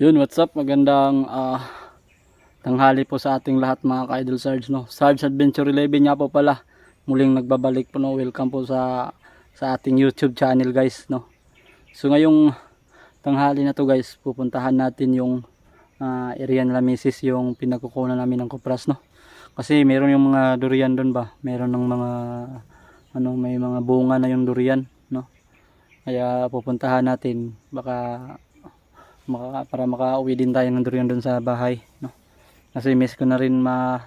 Yun, what's up? Magandang ah, tanghali po sa ating lahat mga ka-idol Sarge. No? Sarge Adventure 11 nga po pala. Muling nagbabalik po. No? Welcome po sa, sa ating YouTube channel guys. No? So ngayong tanghali na to guys, pupuntahan natin yung uh, area nila misis yung pinagkukunan namin ng kupras. No? Kasi meron yung mga durian doon ba? Meron ng mga ano may mga bunga na yung durian. No? Kaya pupuntahan natin. Baka maka, para makauwi din tayo ng durian doon sa bahay no? Kasi miss ko na rin ma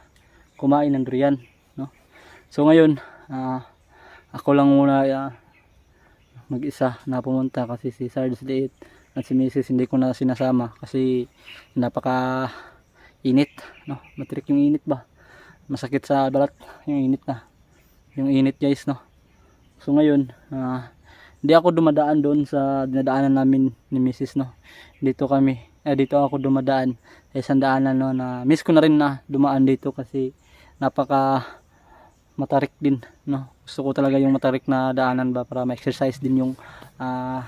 kumain ng durian no? So ngayon ah, ako lang muna ah, mag-isa na pumunta kasi si Sarge Liit at si Mrs. hindi ko na sinasama kasi napaka init no? Matrik yung init ba? Masakit sa balat yung init na yung init guys no? So ngayon ah, hindi ako dumadaan doon sa dinadaanan namin ni Mrs. no? Dito kami eh, dito ako dumadaan sa isang daanan no, na miss ko na rin na dumaan dito kasi napaka matarik din no? Gusto ko talaga yung matarik na daanan ba para ma-exercise din yung ah,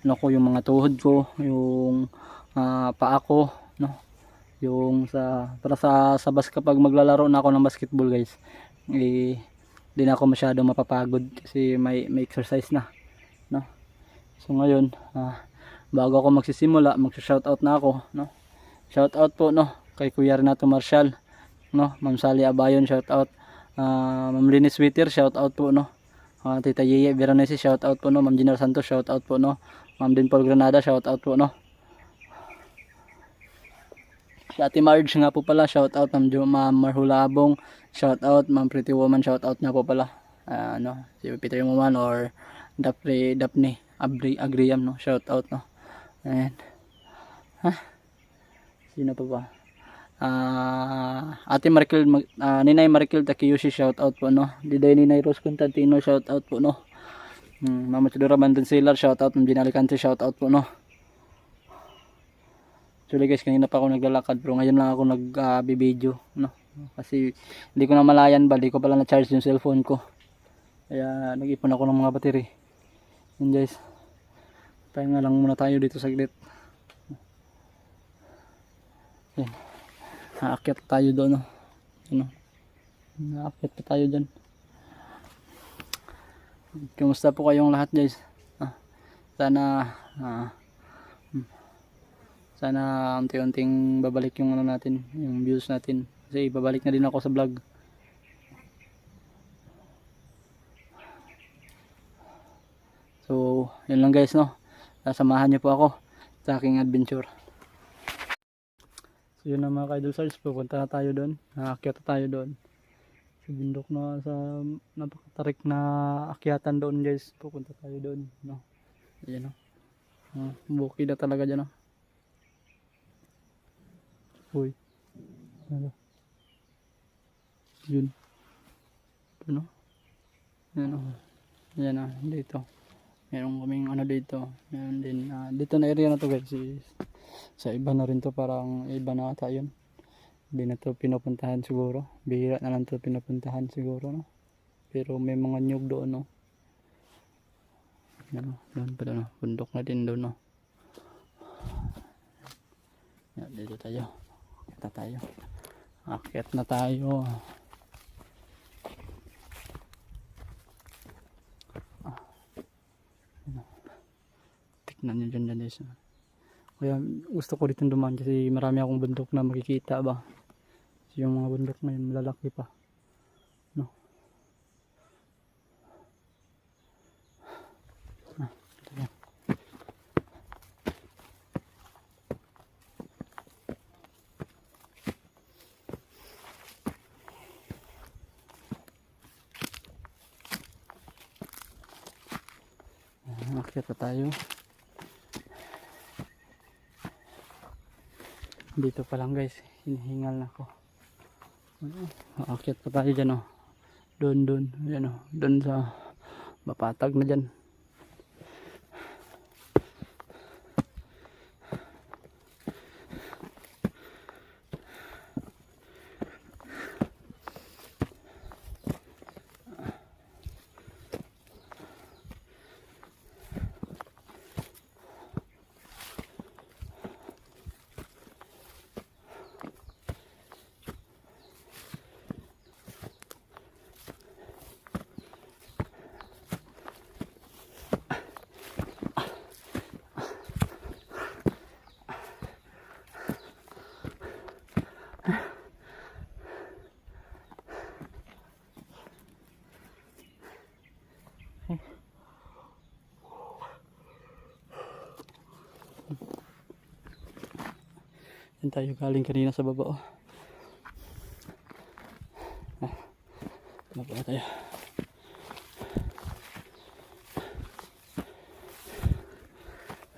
ano ko yung mga tuhod ko yung ah, paa ko no? Yung sa para sa sa bas kapag maglalaro na ako ng basketball guys eh di na ako masyado mapapagod kasi may may exercise na so ngayon ah, bago ako magsisimula magsa-shoutout na ako no? Shoutout po no kay Kuya Renato Marshall no? Ma'am Sally Abayon shoutout. Uh, Ma'am Linis Witter shoutout po no? Ah, Tita Yeye Veronese shoutout po no? Ma'am Gina Santos shoutout po no? Ma'am Din Paul Granada shoutout po no? Si Ate Marge nga po pala, shout out Ma'am Ma'am Marhula Abong, shout out Ma'am Pretty Woman, shout out nga po pala. Ah, ano, si Peter Woman or Daphne, Daphne Abri, Agriam, no, shout out, no. And, ha? Sino pa ba? Ah, Ate Marikil, Mag- ah, Ninay Marikil Takiyoshi, shout out po, no. Diday Ninay Rose Constantino, shout out po, no. Hmm, Mama Chidora Bandon Sailor, shout out Ma'am Gina Alicante, shout out po, no. Actually guys, kanina pa ako naglalakad pero ngayon lang ako nag-video, no. Kasi hindi ko na malayan ba, hindi ko pala na-charge yung cellphone ko. Kaya nag-ipon ako ng mga battery. Yun guys. Pahinga lang muna tayo dito saglit. Yan. Naakyat tayo doon, no. Naakyat pa tayo doon. Kumusta po kayong lahat guys? Ah, sana ah, sana unti-unting babalik yung ano natin, yung views natin. Kasi babalik na din ako sa vlog. So, yun lang guys no. Sasamahan niyo po ako sa aking adventure. So yun na mga ka-idol stars, pupunta na tayo doon. Naakyat na tayo doon. Sa bundok na sa napakatarik na akyatan doon guys. Pupunta tayo doon. No? Ayan no. Uh, bukid na talaga dyan no. Uy. Ano? Yun. Ano? Yan o. Yan o. Dito. Meron kaming ano dito. Meron din. ah, dito na area na to guys. Is, sa iba na rin to. Parang iba na ata yun. Hindi na to pinupuntahan siguro. Bihira na lang to pinupuntahan siguro. No? Pero may mga nyug doon. No? Yan o. Doon pala no. Bundok na din doon. No? Yan, dito tayo. Akit na tayo. Akit na tayo. Nyo dyan dyan guys. Kaya gusto ko dito dumaan kasi marami akong bundok na makikita ba. Kasi yung mga bundok na yun malalaki pa. No. Ah, yan. Ah, Akyat na tayo. Dito pa lang guys, hinihingal na ako. Aakyat pa tayo dyan oh. Doon, doon, yan oh. Doon sa mapatag na dyan. Tayo galing kanina sa baba oh. Ah, baba tayo.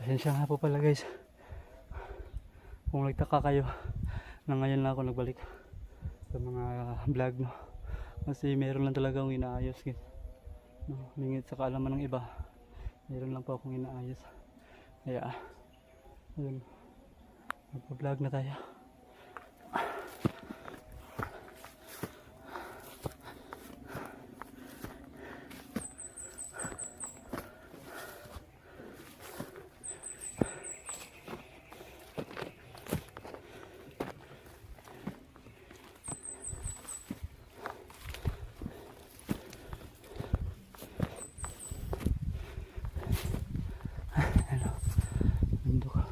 Pasensya nga po pala guys. Kung nagtaka kayo na ngayon lang ako nagbalik sa mga vlog no. Kasi meron lang talaga akong inaayos guys. No, lingit sa kaalaman ng iba. Meron lang po akong inaayos. Kaya, ayun. Magpa-vlog na tayo. Hello. Mundo ka.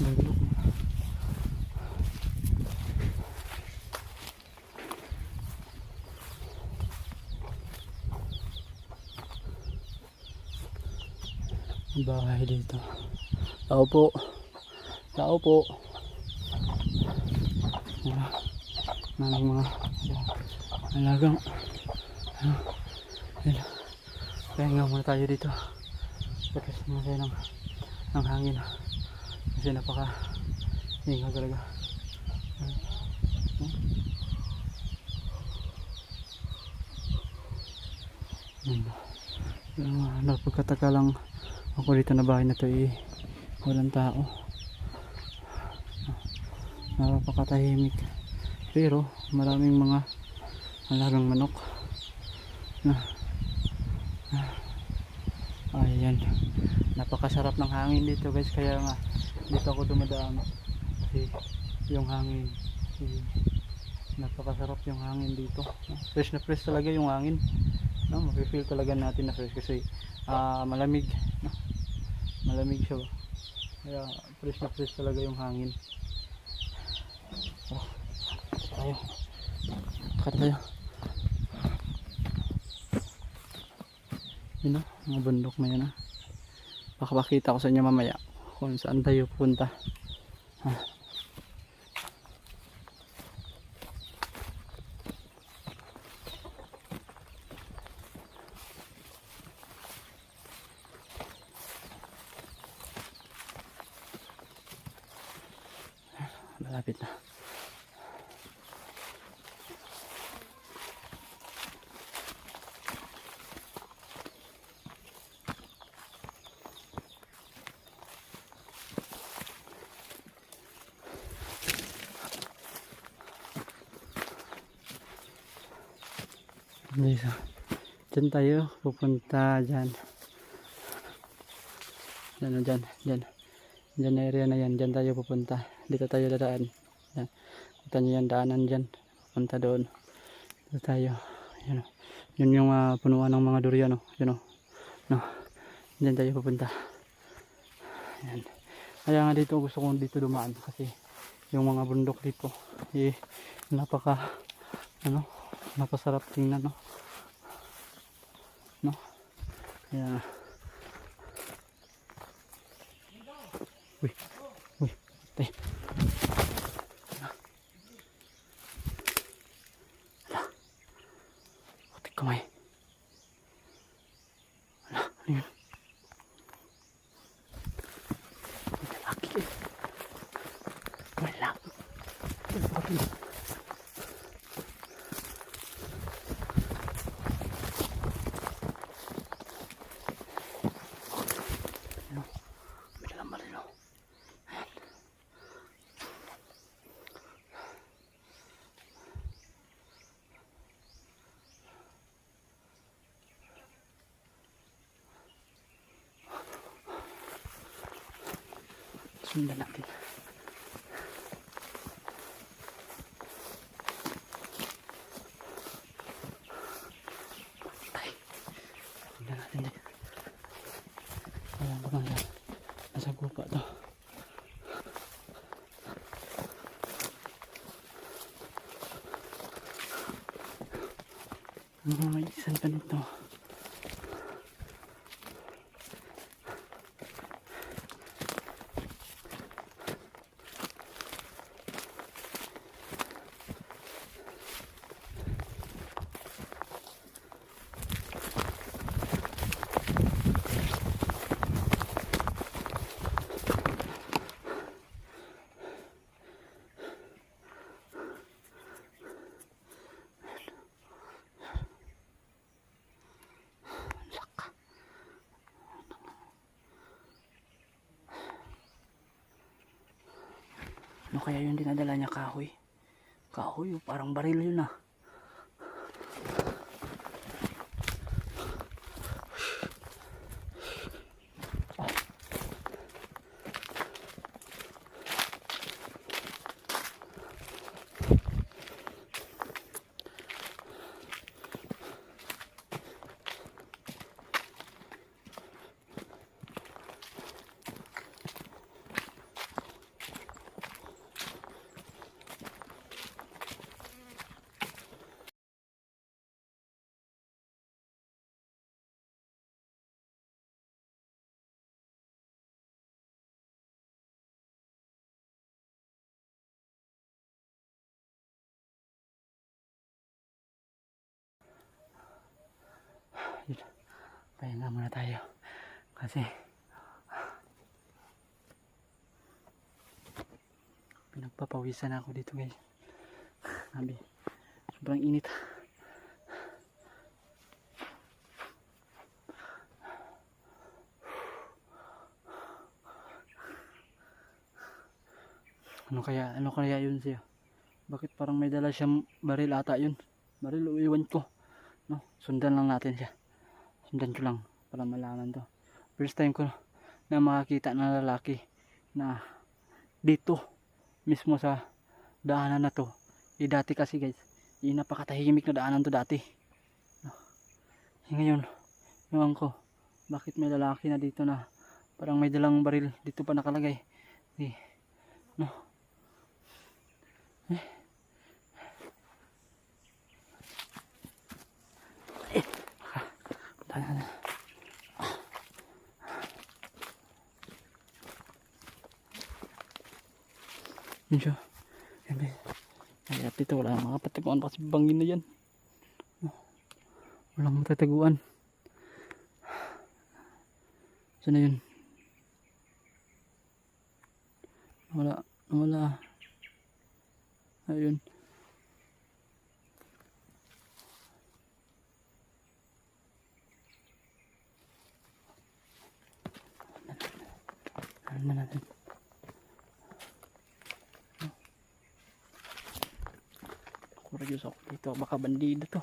Mundo ka. Ang bahay dito. Tao po. Tao po. Mga, mga mga alagang ano. Pahinga muna tayo dito. Tapos muna tayo ng, ng hangin. Kasi napaka hinga talaga. Yun. Yung, uh, napagkataka lang ako dito na bahay na to eh, walang tao. Napakatahimik. Pero maraming mga alagang manok na ah, ayan. Napakasarap ng hangin dito guys. Kaya nga dito ako dumadaan. Kasi yung hangin eh, napakasarap yung hangin dito. Fresh na fresh talaga yung hangin. No, mafe-feel talaga natin na fresh kasi ah, malamig. no? Malamig siya kaya fresh na fresh talaga yung hangin Oh, tayo. Takot tayo. Yun o, mga bundok na yun ah. Baka makita ko sa inyo mamaya kung saan tayo punta. Ha. Malapit na. Dito. Diyan tayo pupunta dyan. Dyan dyan. Dyan. Dyan area na yan. Dyan tayo pupunta. Dito tayo dadaan. Yan. Kita nyo yan daanan dyan. Pupunta doon. Dito tayo. Yan o. Yun yung ah, punuan ng mga durian o. Yun o. No. Dyan tayo pupunta. Yan. Kaya nga dito gusto kong dito dumaan kasi yung mga bundok dito eh napaka ano napasarap tingnan no no uy uy te ala putik kamay ala ano yun May lalaki eh may lalaki Bakit? May dalang marino. Ayan. Sundan natin. Ay. Sundan natin din. Ayan, baka yan. Nasa gupa to. Ano may isang pa nito? Ano kaya yung dinadala niya kahoy? Kahoy, oh, parang baril yun ah. Pahinga muna tayo. Kasi pinagpapawisan ako dito guys. Sabi, sobrang init. Ano kaya, ano kaya yun siya? Bakit parang may dala siyang baril ata yun? Baril o iwan ko. No, sundan lang natin siya. Sundan ko lang para malaman to. First time ko na makakita ng lalaki na dito mismo sa daanan na to. Eh dati kasi guys, yung napakatahimik na daanan to dati. Eh, ngayon, ewan ko, bakit may lalaki na dito na parang may dalang baril dito pa nakalagay. Eh, no. Eh. Eh. Tana na. Yun siya. Yan. Wala nang makapataguan pa kasi bangin na yan. Walang matataguan. Saan na yun? Wala. Wala. Ayun. Ano na natin? Curious ako dito. Baka bandido to.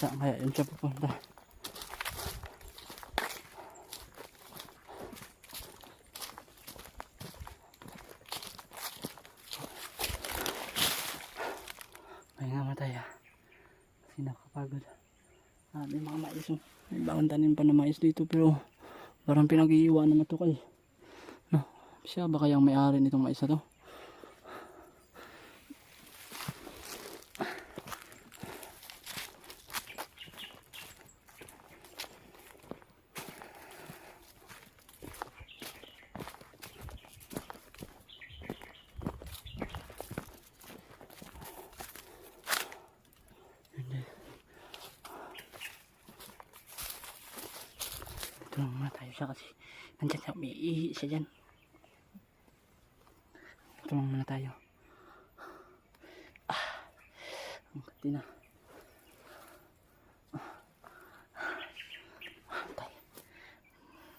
Saan kaya yun siya pupunta? Pahinga mo tayo. Kasi nakapagod. Ah, may mga mais. oh. May bagong tanim pa na mais dito pero parang pinag-iiwan naman to kay. No, siya ba kayang may-ari nitong mais na to? Ito lang muna tayo siya kasi nandyan siya, may ihi siya dyan. Ito lang muna tayo. Ah, ang kati na. Ah, tayo.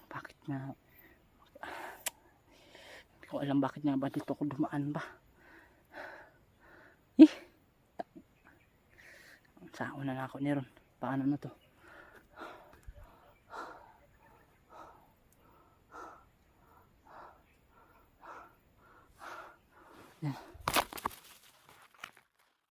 Bakit nga? Hindi ko alam bakit nga ba dito ako dumaan ba. Eh, sa una na ako niron. Paano na to?